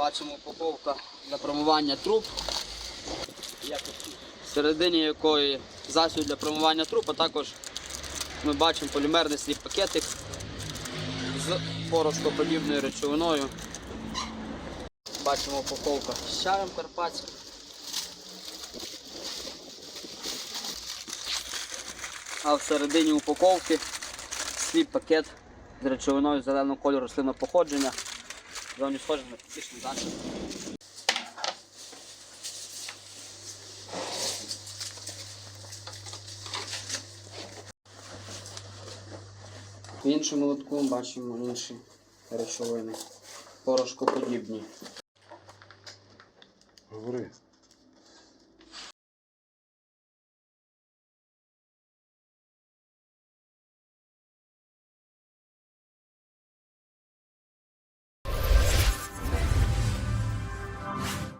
Бачимо упаковка для промивання труб. Всередині якої засіб для промивання труб, а також ми бачимо полімерний сліп пакетик з порошкоподібною речовиною. Бачимо упаковка з чаєм карпатським. А всередині упаковки сліп пакет з речовиною зеленого кольору рослинного походження. Зовні схожий на тактичний засіб. В іншому лотку бачимо інші речовини. Порошкоподібні. Говори.